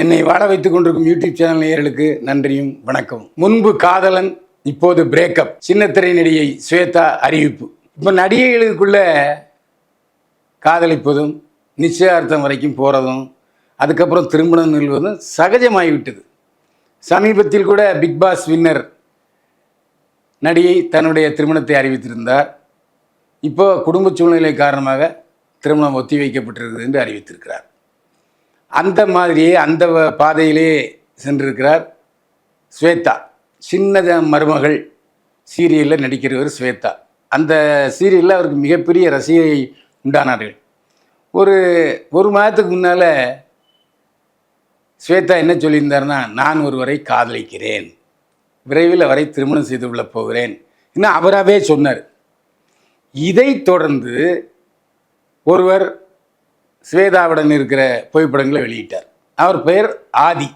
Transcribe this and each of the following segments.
என்னை வாழ வைத்துக் கொண்டிருக்கும் யூடியூப் சேனல் நேயர்களுக்கு நன்றியும் வணக்கம். முன்பு காதலன் இப்போது பிரேக்கப் சின்னத்திரை நடிகை ஸ்வேதா அறிவிப்பு. இப்போ நடிகைகளுக்குள்ள காதலிப்பதும் நிச்சயார்த்தம் வரைக்கும் போகிறதும் அதுக்கப்புறம் திருமணம் நிகழ்வதும் சகஜமாகிவிட்டது. சமீபத்தில் கூட பிக் பாஸ் வின்னர் நடிகை தன்னுடைய திருமணத்தை அறிவித்திருந்தார். இப்போ குடும்ப சூழ்நிலை காரணமாக திருமணம் ஒத்தி வைக்கப்பட்டிருக்கிறது என்று அறிவித்திருக்கிறார். அந்த மாதிரியே அந்த வ- பாதையிலே சென்றிருக்கிறார் ஸ்வேதா. சின்னத மருமகள் சீரியலில் நடிக்கிறவர் ஸ்வேதா. அந்த சீரியலில் அவருக்கு மிகப்பெரிய ரசிகை உண்டானார்கள். ஒரு ஒரு மாதத்துக்கு முன்னால் ஸ்வேதா என்ன சொல்லியிருந்தாருன்னா நான் ஒருவரை காதலிக்கிறேன். விரைவில் அவரை திருமணம் செய்து கொள்ளப் போகிறேன். இன்னும் அவராகவே சொன்னார். இதைத் தொடர்ந்து ஒருவர் ஸ்வேதாவுடன் இருக்கிற புகைப்படங்களை வெளியிட்டார். அவர் பெயர் ஆதி.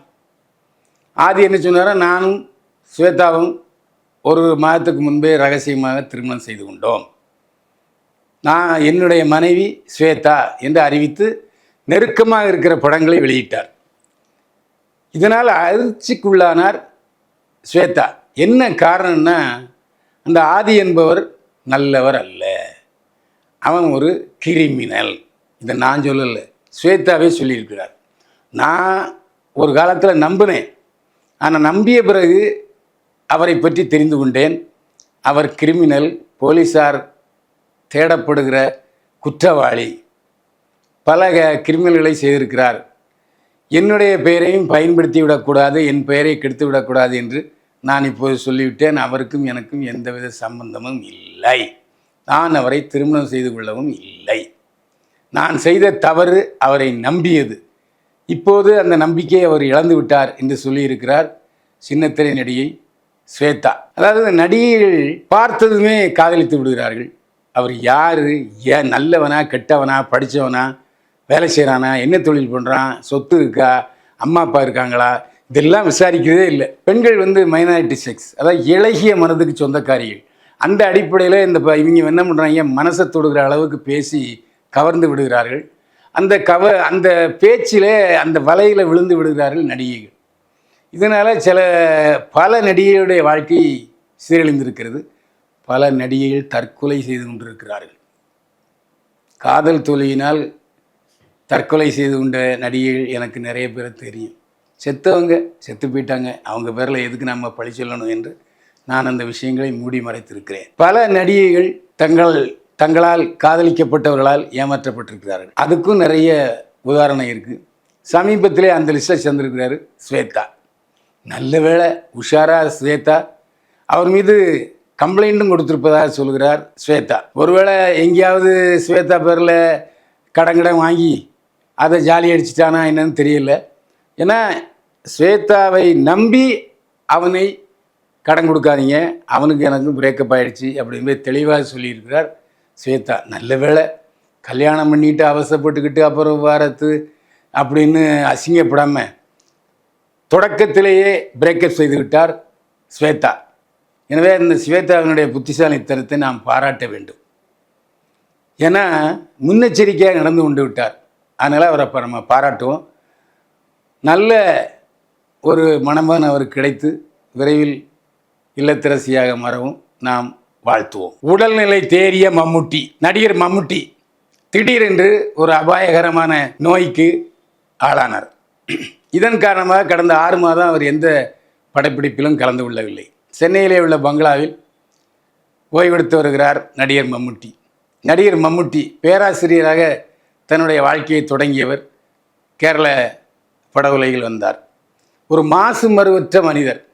ஆதி என்ன சொன்னார் நானும் ஸ்வேதாவும் ஒரு மாதத்துக்கு முன்பே ரகசியமாக திருமணம் செய்து கொண்டோம். நான் என்னுடைய மனைவி ஸ்வேதா என்று அறிவித்து நெருக்கமாக இருக்கிற படங்களை வெளியிட்டார். இதனால் அதிர்ச்சிக்குள்ளானார் ஸ்வேதா என்ன காரணம்னா அந்த ஆதி என்பவர் நல்லவர் அல்ல. அவன் ஒரு கிரிமினல். இதை நான் சொல்லலை. ஸ்வேதாவே சொல்லியிருக்கிறார். நான் ஒரு காலத்தில் நம்பினேன். ஆனால் நம்பிய பிறகு அவரை பற்றி தெரிந்து கொண்டேன். அவர் கிரிமினல் போலீஸார் தேடப்படுகிற குற்றவாளி. பல கிரிமினல்களை செய்திருக்கிறார். என்னுடைய பெயரையும் பயன்படுத்தி விடக்கூடாது என் பெயரை கெடுத்து விடக்கூடாது என்று நான் இப்போது சொல்லிவிட்டேன். அவருக்கும் எனக்கும் எந்தவித சம்பந்தமும் இல்லை. நான் அவரை திருமணம் செய்து கொள்ளவும் இல்லை. நான் செய்த தவறு அவரை நம்பியது. இப்போது அந்த நம்பிக்கையை அவர் இழந்து விட்டார் என்று சொல்லியிருக்கிறார் சின்னத்திரை நடிகை ஸ்வேதா. அதாவது நடிகைகள் பார்த்ததுமே காதலித்து விடுகிறார்கள். அவர் யார்? ஏன் நல்லவனா கெட்டவனா படித்தவனா வேலை செய்கிறானா என்ன தொழில் பண்ணுறான் சொத்து இருக்கா அம்மா அப்பா இருக்காங்களா? இதெல்லாம் விசாரிக்கிறதே இல்லை. பெண்கள் வந்து மைனாரிட்டி செக்ஸ் அதாவது இளகிய மனதுக்கு சொந்தக்காரிகள். அந்த அடிப்படையில் இந்த ப- இவங்க என்ன பண்ணுறாங்க மனசை தொடுகிற அளவுக்கு பேசி கவர்ந்து விடுகிறார்கள். அந்த கவ அந்த பேச்சிலே அந்த வலையில் விழுந்து விடுகிறார்கள் நடிகைகள். இதனால் சில பல நடிகைகளுடைய வாழ்க்கை சீரழிந்திருக்கிறது. பல நடிகைகள் தற்கொலை செய்து கொண்டிருக்கிறார்கள். காதல் தோல்வியினால் தற்கொலை செய்து கொண்ட நடிகைகள் எனக்கு நிறைய பேர் தெரியும். செத்தவங்க செத்து போயிட்டாங்க. அவங்க பேரில் எதுக்கு நம்ம பழி சொல்லணும் என்று நான் அந்த விஷயங்களை மூடி மறைத்திருக்கிறேன். பல நடிகைகள் தங்கள் தங்களால் காதலிக்கப்பட்டவர்களால் ஏமாற்றப்பட்டிருக்கிறார்கள். அதுக்கும் நிறைய உதாரணம் இருக்குது சமீபத்திலே அந்த லிஸ்ட்டை சேர்ந்திருக்கிறாரு ஸ்வேதா. நல்ல வேளை உஷாரா ஸ்வேதா. அவர் மீது கம்ப்ளைண்ட்டும் கொடுத்துருப்பதாக சொல்கிறார் ஸ்வேதா. ஒருவேளை எங்கேயாவது ஸ்வேதா பேரில் கடன் கடன் வாங்கி அதை ஜாலி அடிச்சிட்டானா என்னன்னு தெரியல. ஏன்னா ஸ்வேதாவை நம்பி அவனை கடன் கொடுக்காதீங்க. அவனுக்கு எனக்கும் பிரேக்கப் ஆகிடுச்சி அப்படின்னு தெளிவாக சொல்லியிருக்கிறார் ஸ்வேதா நல்ல வேளை. கல்யாணம் பண்ணிட்டு அவசரப்பட்டுக்கிட்டு அப்புறம் வாரத்து அப்படின்னு அசிங்கப்படாமல் தொடக்கத்திலேயே பிரேக்கப் செய்து விட்டார் ஸ்வேதா. எனவே இந்த ஸ்வேதாவினுடைய புத்திசாலித்தனத்தை நாம் பாராட்ட வேண்டும். ஏன்னா முன்னெச்சரிக்கையாக நடந்து கொண்டு விட்டார். அதனால் அவரை அப்போ நம்ம பாராட்டுவோம். நல்ல ஒரு மணமகன் அவருக்கு கிடைத்து விரைவில் இல்லத்தரசியாக மாறவும் நாம் வாழ்த்துவோம். உடல்நிலை தேறிய மம்முட்டி நடிகர் மம்முட்டி திடீரென்று ஒரு அபாயகரமான நோய்க்கு ஆளானார். இதன் காரணமாக கடந்த ஆறு மாதம் அவர் எந்த படப்பிடிப்பிலும் கலந்து கொள்ளவில்லை. சென்னையிலே உள்ள பங்களாவில் ஓய்வெடுத்து வருகிறார் நடிகர் மம்முட்டி. நடிகர் மம்முட்டி பேராசிரியராக தன்னுடைய வாழ்க்கையை தொடங்கியவர் கேரள படவுலையில் வந்தார். ஒரு மாசு மறுவற்ற மனிதர்.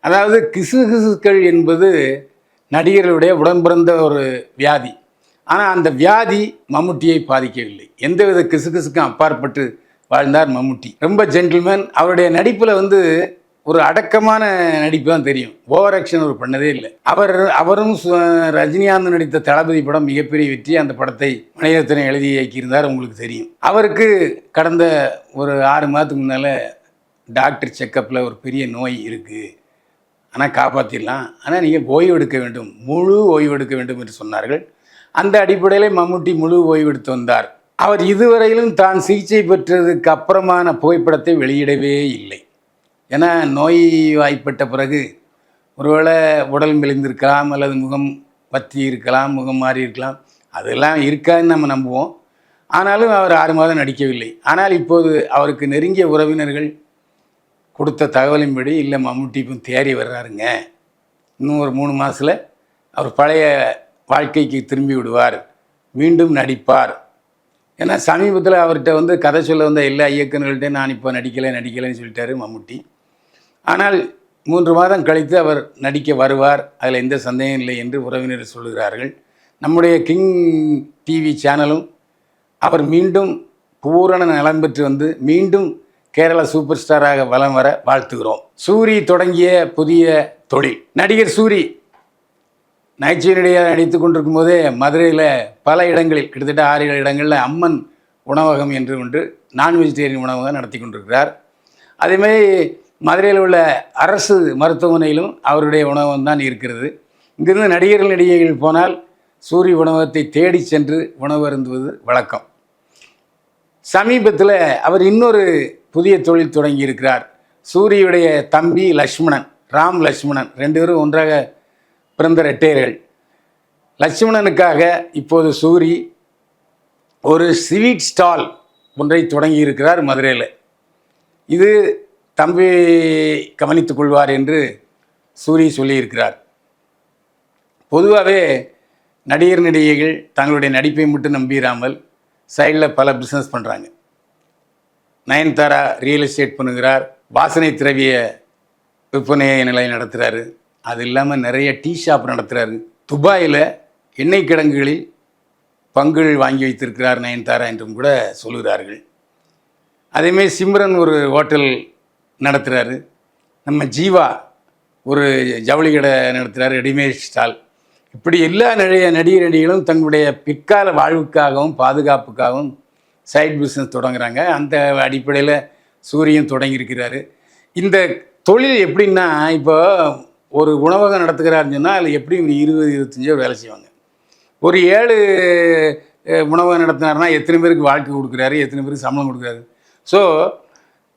அதாவது கிசுகிசுக்கள் என்பது நடிகர்களுடைய உடன்பிறந்த ஒரு வியாதி. ஆனால் அந்த வியாதி மம்முட்டியை பாதிக்கவில்லை. எந்தவித கிசுகிசுக்கும் அப்பாற்பட்டு வாழ்ந்தார் மம்முட்டி. ரொம்ப ஜென்டில்மேன் அவருடைய நடிப்பில் வந்து ஒரு அடக்கமான நடிப்பு தான் தெரியும். ஓவர் ஆக்ஷன் அவர் பண்ணதே இல்லை. அவர் அவரும் சு- ரஜினிகாந்த் நடித்த தளபதி படம் மிகப்பெரிய வெற்றி. அந்த படத்தை மணிரத்னம் எழுதி இயக்கியிருந்தார் உங்களுக்கு தெரியும். அவருக்கு கடந்த ஒரு ஆறு மாதத்துக்கு முன்னால் டாக்டர் செக்கப்பில் ஒரு பெரிய நோய் இருக்குது ஆனால் காப்பாற்றிடலாம் ஆனால் நீங்கள் ஓய்வு எடுக்க வேண்டும். முழு ஓய்வு எடுக்க வேண்டும் என்று சொன்னார்கள். அந்த அடிப்படையில் மம்முட்டி முழு ஓய்வு எடுத்து வந்தார். அவர் இதுவரையிலும் தான் சிகிச்சை பெற்றதுக்கு அப்புறமான புகைப்படத்தை வெளியிடவே இல்லை. ஏன்னா நோய் வாய்ப்பட்ட பிறகு ஒருவேளை உடல் மெலிந்திருக்கலாம் அல்லது முகம் பற்றி இருக்கலாம் முகம் மாறி இருக்கலாம். அதெல்லாம் இருக்காதுன்னு நம்ம நம்புவோம். ஆனாலும் அவர் ஆறு மாதம் நடிக்கவில்லை. ஆனால் இப்போது அவருக்கு நெருங்கிய உறவினர்கள் கொடுத்த தகவலின்படி இல்லை மம்முட்டி இப்போ தேறி வர்றாருங்க. இன்னும் ஒரு மூணு மாதத்தில் அவர் பழைய வாழ்க்கைக்கு திரும்பி விடுவார். மீண்டும் நடிப்பார். ஏன்னா சமீபத்தில் அவர்கிட்ட வந்து கதை சொல்ல வந்த எல்லா இயக்குநர்கள்ட்டையும் நான் இப்போ நடிக்கலை நடிக்கலைன்னு சொல்லிட்டாரு மம்முட்டி ஆனால் மூன்று மாதம் கழித்து அவர் நடிக்க வருவார். அதில் எந்த சந்தேகம் இல்லை என்று உறவினர் சொல்கிறார்கள் நம்முடைய கிங் டிவி சேனலும் அவர் மீண்டும் பூரண நலம் பெற்று வந்து மீண்டும் கேரள சூப்பர் ஸ்டாராக வலம் வர வாழ்த்துகிறோம். சூரி தொடங்கிய புதிய தொழில். நடிகர் சூரி நகைச்சுவையிடையே நடித்து கொண்டிருக்கும் போதே மதுரையில் பல இடங்களில் கிட்டத்தட்ட ஆறு ஏழு இடங்களில் அம்மன் உணவகம் என்று ஒன்று நான் வெஜிடேரியன் உணவகம் நடத்தி கொண்டிருக்கிறார். அதேமாதிரி மதுரையில் உள்ள அரசு மருத்துவமனையிலும் அவருடைய உணவகம் தான் இருக்கிறது. இங்கிருந்து நடிகர்கள் நடிகைகள் போனால் சூரிய உணவகத்தை தேடி சென்று உணவு அருந்துவது வழக்கம். சமீபத்தில் அவர் இன்னொரு புதிய தொழில் தொடங்கி இருக்கிறார் சூரியுடைய தம்பி லக்ஷ்மணன் ராம் லக்ஷ்மணன் ரெண்டு பேரும் ஒன்றாக பிறந்த ரெட்டையர்கள். லட்சுமணனுக்காக இப்போது சூரி ஒரு ஸ்வீட் ஸ்டால் ஒன்றை தொடங்கியிருக்கிறார் மதுரையில். இது தம்பி கவனித்துக் கொள்வார் என்று சூரி சொல்லியிருக்கிறார். பொதுவாகவே நடிகர் நடிகைகள் தங்களுடைய நடிப்பை மட்டும் நம்பிராமல் சைடில் பல பிஸ்னஸ் பண்ணுறாங்க நயன்தாரா ரியல் எஸ்டேட் பண்ணுகிறார். வாசனை திரவிய விற்பனை நிலையம் நடத்துகிறாரு அது இல்லாமல் நிறைய டீ ஷாப் நடத்துகிறாரு துபாயில் எண்ணெய் கிடங்குகளில் பங்குகள் வாங்கி வைத்திருக்கிறார் நயன்தாரா என்றும் கூட சொல்கிறார்கள் அதேமாரி சிம்ரன் ஒரு ஹோட்டல் நடத்துகிறாரு நம்ம ஜீவா ஒரு ஜவுளி கடை நடத்துகிறார் ரெடிமேட் ஸ்டால் இப்படி எல்லா நிறைய நடிகர் நடிகைகளும் தங்களுடைய பிற்கால வாழ்வுக்காகவும் பாதுகாப்புக்காகவும் சைட் பிஸ்னஸ் தொடங்குறாங்க. அந்த அடிப்படையில் சூரியன் தொடங்கியிருக்கிறாரு. இந்த தொழில் எப்படின்னா இப்போ ஒரு உணவகம் நடத்துகிறாருன்னு சொன்னால் அதில் எப்படியும் ஒரு இருபது இருபத்தஞ்சோ வேலை செய்வாங்க. ஒரு ஏழு உணவகம் நடத்தினார்னா எத்தனை பேருக்கு வாழ்க்கை கொடுக்குறாரு எத்தனை பேருக்கு சம்பளம் கொடுக்குறாரு? ஸோ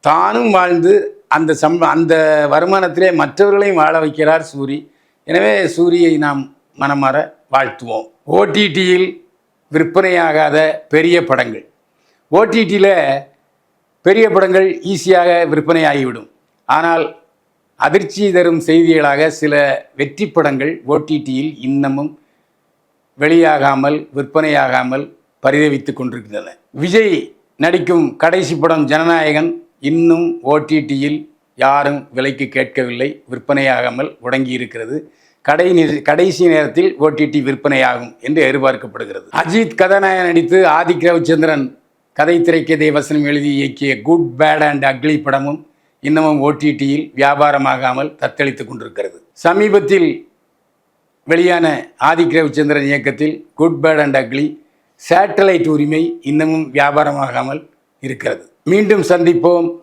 தானும் வாழ்ந்து அந்த சம் அந்த வருமானத்திலே மற்றவர்களையும் வாழ வைக்கிறார் சூரி. எனவே சூரியை நாம் மனமாற வாழ்த்துவோம். ஓடிடியில் விற்பனையாகாத பெரிய படங்கள். ஓடிடியில் பெரிய படங்கள் ஈஸியாக விற்பனையாகிவிடும். ஆனால் அதிர்ச்சி தரும் செய்திகளாக சில வெற்றி படங்கள் ஓடிடியில் இன்னமும் வெளியாகாமல் விற்பனையாகாமல் பரிதவித்துக் கொண்டிருக்கின்றன. விஜய் நடிக்கும் கடைசி படம் ஜனநாயகன் இன்னும் ஓடிடியில் யாரும் விலைக்கு கேட்கவில்லை. விற்பனையாகாமல் முடங்கி இருக்கிறது கடை கடைசி நேரத்தில் ஓடிடி விற்பனையாகும் என்று எதிர்பார்க்கப்படுகிறது. அஜித் கதாநாயகன் நடித்து ஆதிக் ரவிச்சந்திரன் கதை திரைக்கதை வசனம் எழுதி இயக்கிய குட் பேட் அண்ட் அக்லி படமும் இன்னமும் ஓடிடியில் வியாபாரமாகாமல் தத்தளித்துக் கொண்டிருக்கிறது. சமீபத்தில் வெளியான ஆதிக் ரவிச்சந்திரன் இயக்கத்தில் Good Bad and Ugly satellite உரிமை இன்னமும் வியாபாரமாகாமல் இருக்கிறது. மீண்டும் சந்திப்போம்.